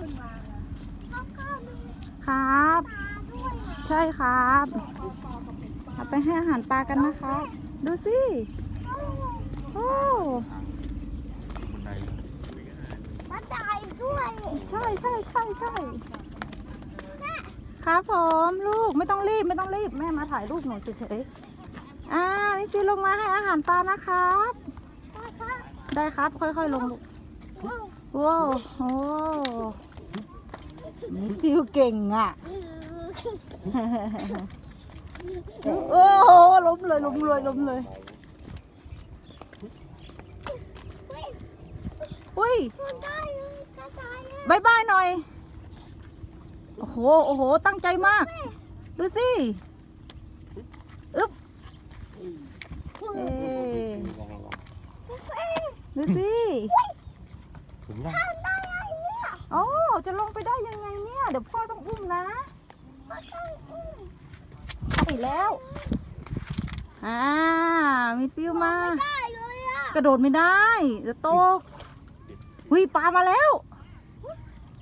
ขึ้นมานะแล้วก็มีครับปลาด้วยนะใช่ครับเอาไปให้อาหารปลากันนะครับ ดูสิ โอ้บันไดปลาตายด้วย ใช่ใช่ใช่ใช่ครับผมลูกไม่ต้องรีบไม่ต้องรีบแม่มาถ่ายรูปหนูเฉยๆอ่านี่จีลงมาให้อาหารปลานะครับปลาค่ะได้ครับค่อยๆลงลูกว้าวว้าวโอ้ นี่ฟิวเก่งอะ โอ้โหล้มเลยล้มเลยล้มเลยอุ้ยมันได้เลยจะตายแล้วบายบายหน่อย โอ้โห โอ้โห ตั้งใจมาก ดูสิ อึ๊บเอ๊ะลองลองดูสิ ถึงยังทำได้ไงเนี่ยโอ้ จะลงไปได้ยังไงเนี่ย เดี๋ยวพ่อต้องอุ้มนะมันต้องอุ้มใช่แล้ว อ่า มีฟิวมา ไม่ได้เลยอะกระโดดไม่ได้จะตกหุยปลามาแล้ว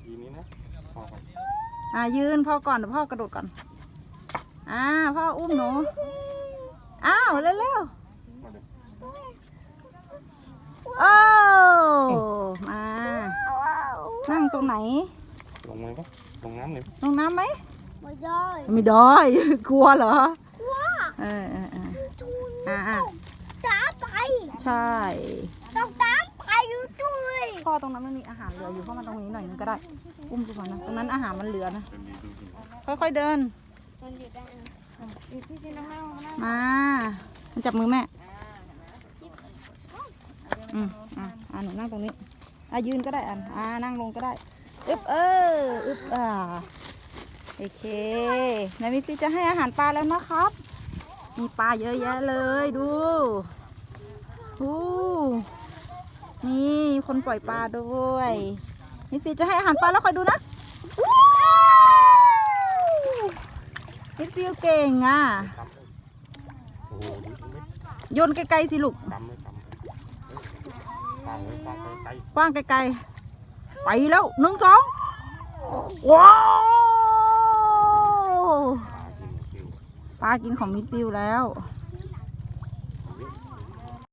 ทีนี้นะพอก่อนอ่ายืนพ่อก่อนเดี๋ยวพ่อกระโดดก่อน อ่า พ่ออุ้มหนู อ้าวเร็วมาเลยๆโอ้มา ว้าว นั่ง ตรงไหน ลงเลยปะลงน้ำเลยปะลงน้ำไหมไม่ได้ไม่ได้ กลัวเหรอว้าเออเออเออจูนอ่าอ่าจ้าไป ใช่ ต้องตามไปอยู่ด้วยพ่อตรงนั้นมันมีอาหารเหลืออยู่เข้ามาตรงนี้หน่อยนึงก็ได้ อุ้มดูก่อนนะ ตรงนั้นอาหารมันเหลือนะเดินดีดูดีค่อยๆเดินมันอยู่ได้มา มันจับมือแม่ อืมอะอ่าหนูนั่งตรงนี้ อะยืนก็ได้อันอ่านั่งลงก็ได้อึบเอออึบอ่าโอเคนายมิตรีจะให้อาหารปลาแล้วนะครับ มีปลาเยอะแยะเลยดูดูนี่คนปล่อยปลาด้วยมิตรีจะให้อาหารปลาแล้วคอยดูนะว้าวมิตรีเก่งอะกำเลยโอ้โหดูไม่โยนไกลๆสิลูก กำเลยกำเลยกางไกลกว้างไกลๆ ไปแล้วหนึ่งสองว้าวปลากินของมิดฟิวแล้ว